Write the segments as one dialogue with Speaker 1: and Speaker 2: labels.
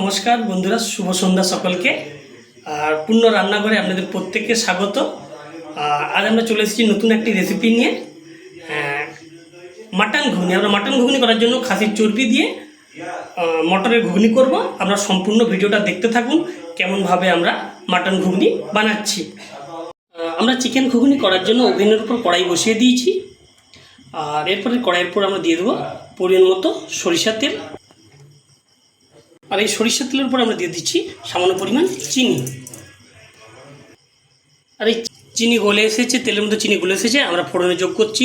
Speaker 1: নমস্কার বন্ধুরা, শুভ সন্ধ্যা সকলকে। আর পূর্ণ রান্নাঘরে আপনাদের প্রত্যেককে স্বাগত। আজ আমরা চলে এসেছি নতুন একটি রেসিপি নিয়ে। মাটন ঘুগনি। আমরা মাটন ঘুগনি করার জন্য খাসির চর্বি দিয়ে মটরের ঘুগনি করব। আমরা সম্পূর্ণ ভিডিওটা দেখতে থাকুন, কেমনভাবে আমরা মাটন ঘুগনি বানাচ্ছি। আমরা চিকেন ঘুগনি করার জন্য ওভেনের উপর কড়াই বসিয়ে দিয়েছি। আর এরপরে কড়াইয়ের উপর আমরা দিয়ে দেবো পরিমাণ মতো সরিষার তেল। আর এই সরিষার তেলের উপর আমরা দিয়ে দিচ্ছি সামান্য পরিমাণ চিনি। আর এই চিনি গলে এসেছে, তেলের মধ্যে চিনি গলে এসেছে, আমরা ফোড়নে যোগ করছি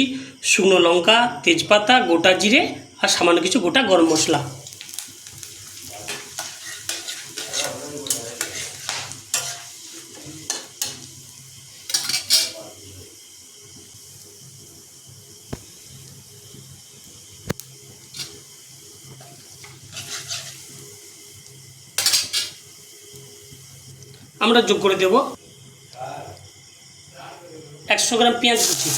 Speaker 1: শুকনো লঙ্কা, তেজপাতা, গোটা জিরে আর সামান্য কিছু গোটা গরম মশলা। আমরা যোগ করে দেব একশো গ্রাম পেঁয়াজ কুচি।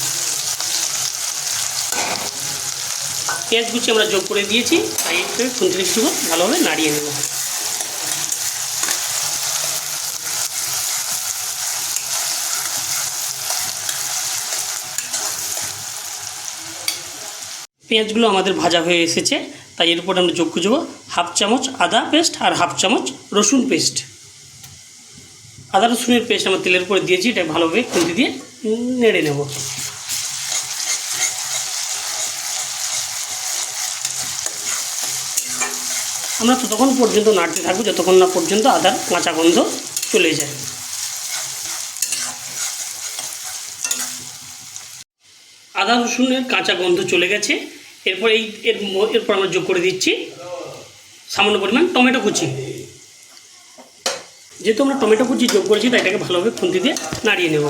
Speaker 1: পেঁয়াজ কুচি আমরা যোগ করে দিয়েছি, তাই একটু খুন্তিতে কিছু ভালোভাবে নাড়িয়ে নেব। পেঁয়াজগুলো আমাদের ভাজা হয়ে এসেছে, তাই এর উপর আমরা যোগ করে দেবো হাফ চামচ আদা পেস্ট আর হাফ চামচ রসুন পেস্ট। আদা রসুনের পেস্ট আমার তেলের উপরে দিয়েছি এটা ভালোভাবে খুন্তি দিয়ে নেড়ে নেব। আমরা ততক্ষণ পর্যন্ত নাড়তে থাকব, যতক্ষণ না পর্যন্ত আদার কাঁচা গন্ধ চলে যায়। আদা, রসুনের কাঁচা গন্ধ চলে গেছে। এরপর এই, এর এরপর আমরা যোগ করে দিচ্ছি সামান্য পরিমাণ টমেটো কুচি। যেহেতু আমরা টমেটো কুচি যোগ করেছি, তাই এটাকে ভালোভাবে খুন্তি দিয়ে নাড়িয়ে নেব।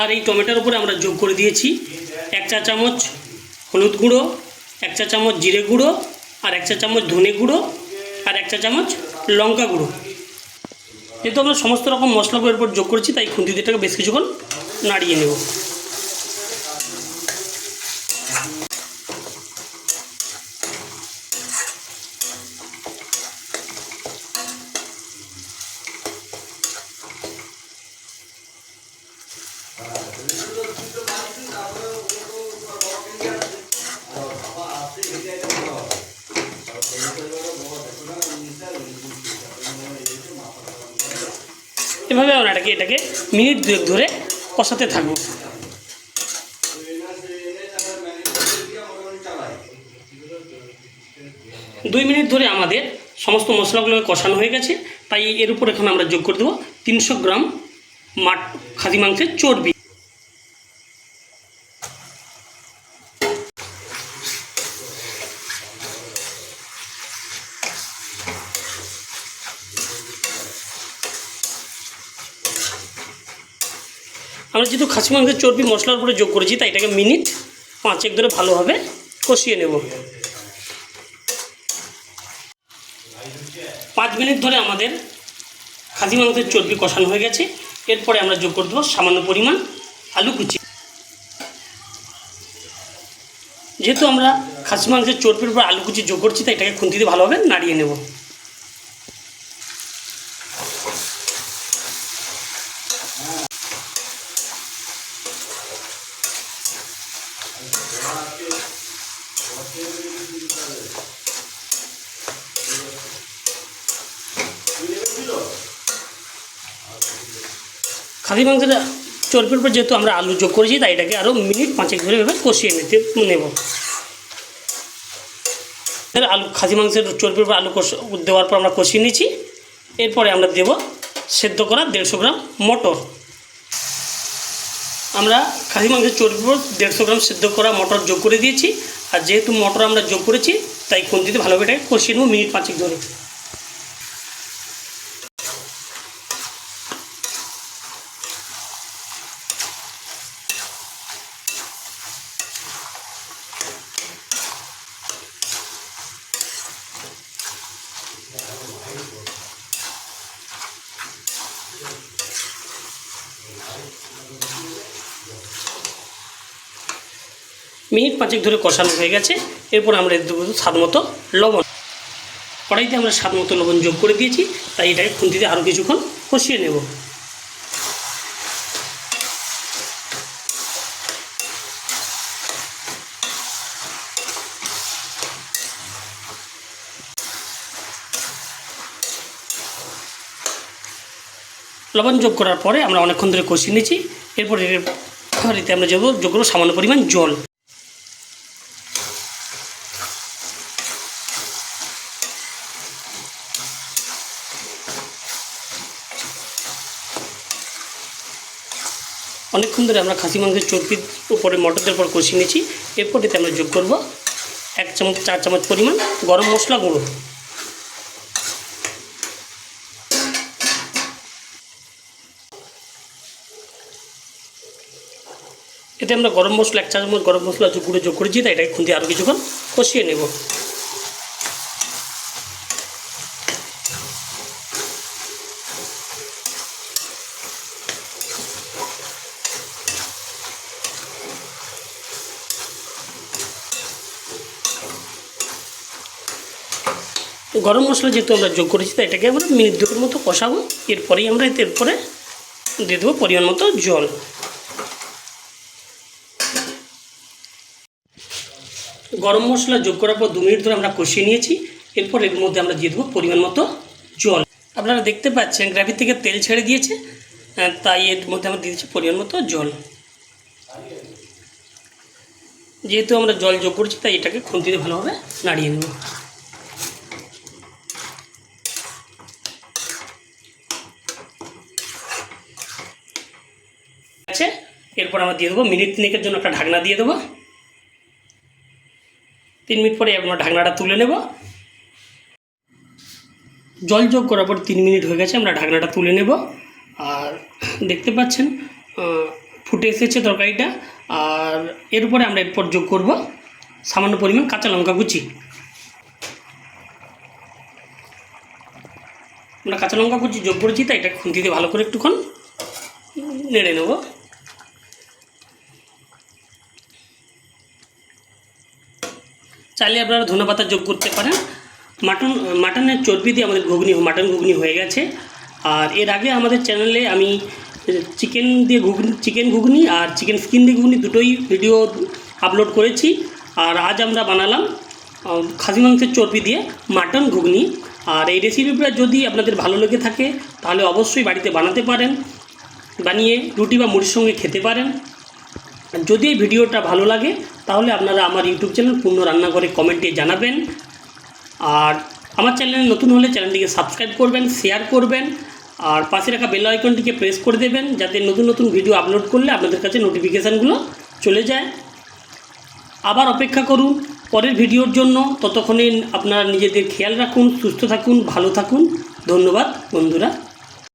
Speaker 1: আর এই টমেটোর উপরে আমরা যোগ করে দিয়েছি এক চা চামচ হলুদ গুঁড়ো, এক চা চামচ জিরে গুঁড়ো, আর এক চা চামচ ধনে গুঁড়ো, আর এক চা চামচ লঙ্কা গুঁড়ো। যেহেতু আমরা সমস্ত রকম মশলা এরপর যোগ করেছি, তাই খুন্তি দিয়েটাকে বেশ কিছুক্ষণ নাড়িয়ে নেব। এভাবে আমরা এটাকে এটাকে মিনিট দুয়েক ধরে কষাতে থাকব। দুই মিনিট ধরে আমাদের সমস্ত মশলাগুলোকে কষানো হয়ে গেছে। তাই এর উপর এখন আমরা যোগ করে দেবো তিনশো গ্রাম মাট খাদি মাংসের চর্বি। আমরা যেহেতু খাসি মাংসের চর্বি, মশলার উপরে যোগ করেছি, তাই এটাকে মিনিট পাঁচেক ধরে ভালোভাবে কষিয়ে নেব। পাঁচ মিনিট ধরে আমাদের খাসি, মাংসের চর্বি কষানো হয়ে গেছে। এরপরে আমরা যোগ করে দেবো সামান্য পরিমাণ আলু কুচি। যেহেতু আমরা খাসি, মাংসের চর্বির উপর আলু কুচি যোগ করছি, তাই এটাকে খুন্তিতে ভালোভাবে নাড়িয়ে নেব। খাসি মাংসের চর্বির উপর যেহেতু আমরা আলু যোগ করেছি, তাই এটাকে আরও মিনিট পাঁচেক ধরে এভাবে কষিয়ে নিতে নেব। আলু খাসি মাংসের চর্বির উপর আলু কষ দেওয়ার পর আমরা কষিয়ে নিয়েছি এরপরে আমরা দেব সেদ্ধ করা দেড়শো গ্রাম মটর। আমরা খাসি মাংসের চর্বির উপর দেড়শো গ্রাম সেদ্ধ করা মটর যোগ করে দিয়েছি। আর যেহেতু মটর আমরা যোগ করেছি, তাই খুন্তিতে ভালোভাবে এটাকে কষিয়ে নেব মিনিট পাঁচেক ধরে। মিনিট পাঁচেক ধরে কষানো হয়ে গেছে। এরপর আমরা দেবো স্বাদ মতো লবণ। কড়াইতে আমরা স্বাদ মতো লবণ যোগ করে দিয়েছি। তাই এটাকে খুন্তিতে আরও কিছুক্ষণ কষিয়ে নেব। লবণ যোগ করার পরে আমরা অনেকক্ষণ ধরে কষিয়ে নিয়েছি। এরপর এর আমরা যোগ করব সামান্য পরিমাণ জল। অনেকক্ষণ ধরে আমরা খাসি মাংসের চর্বির উপরে মটরদের পর কষিয়ে নিয়েছি। এরপর এতে আমরা যোগ করব এক চামচ, চার চামচ পরিমাণ গরম মশলা গুঁড়ো। এতে আমরা গরম মশলা, এক চামচ গরম মশলা গুঁড়ো যোগ করেছি, তাই এটাকে খুঁজে আরও কিছুক্ষণ কষিয়ে নেব। গরম মশলা যেহেতু আমরা যোগ করেছি, তাই এটাকে আমরা মিনিট দুটোর মতো কষাবো। এরপরেই আমরা এতে এরপরে দিয়ে দেবো পরিমাণ মতো জল। গরম মশলা যোগ করার পর দু মিনিট ধরে আমরা কষিয়ে নিয়েছি। এরপর এর মধ্যে আমরা দিয়ে দেবো পরিমাণ মতো জল। আপনারা দেখতে পাচ্ছেন, গ্রাভি থেকে তেল ছেড়ে দিয়েছে তাই এর মধ্যে আমরা দিয়ে দিচ্ছি পরিমাণ মতো জল। যেহেতু আমরা জল যোগ করছি, তাই এটাকে খুন্তিতে ভালোভাবে নাড়িয়ে নেব। এরপর আমরা দিয়ে দেবো, মিনিট তিনেকের জন্য একটা ঢাকনা দিয়ে দেবো। তিন মিনিট পরে আমরা ঢাকনাটা তুলে নেব। জল যোগ করার পর তিন মিনিট হয়ে গেছে, আমরা ঢাকনাটা তুলে নেব। আর দেখতে পাচ্ছেন ফুটে এসেছে তরকারিটা। আর এর উপরে আমরা এরপর যোগ করব সামান্য পরিমাণ কাঁচা লঙ্কা কুচি। আমরা কাঁচা লঙ্কা কুচি যোগ করেছি, তাই এটা খুন্তিতে ভালো করে একটুক্ষণ নেড়ে নেব। চাইলে আপনারা ধনে পাতা যোগ করতে পারেন। মাটন, মাটনের চর্বি দিয়ে আমাদের ঘুগনি, মাটন ঘুগনি হয়ে গেছে। আর এর আগে আমাদের চ্যানেলে আমি চিকেন দিয়ে ঘুগনি, চিকেন ঘুগনি আর চিকেন স্কিন দিয়ে ঘুগনি দুটোই ভিডিও আপলোড করেছি। আর আজ আমরা বানালাম খাসি মাংসের চর্বি দিয়ে মাটন ঘুগনি। আর এই রেসিপিটা যদি আপনাদের ভালো লেগে থাকে, তাহলে অবশ্যই বাড়িতে বানাতে পারেন। বানিয়ে রুটি বা মুড়ির সঙ্গে খেতে পারেন। যদি এই ভিডিওটা ভালো লাগে, তাহলে আপনারা আমার ইউটিউব চ্যানেল পূর্ণ রান্নাঘরে কমেন্টে জানাবেন। আর আমার চ্যানেলে নতুন হলে চ্যানেলটিকে সাবস্ক্রাইব করবেন, শেয়ার করবেন, আর পাশে রাখা বেল আইকনটিকে প্রেস করে দেবেন, যাতে নতুন নতুন ভিডিও আপলোড করলে আপনাদের কাছে নোটিফিকেশানগুলো চলে যায়। আবার অপেক্ষা করুন পরের ভিডিওর জন্য। ততক্ষণে আপনারা নিজেদের খেয়াল রাখুন, সুস্থ থাকুন, ভালো থাকুন। ধন্যবাদ বন্ধুরা।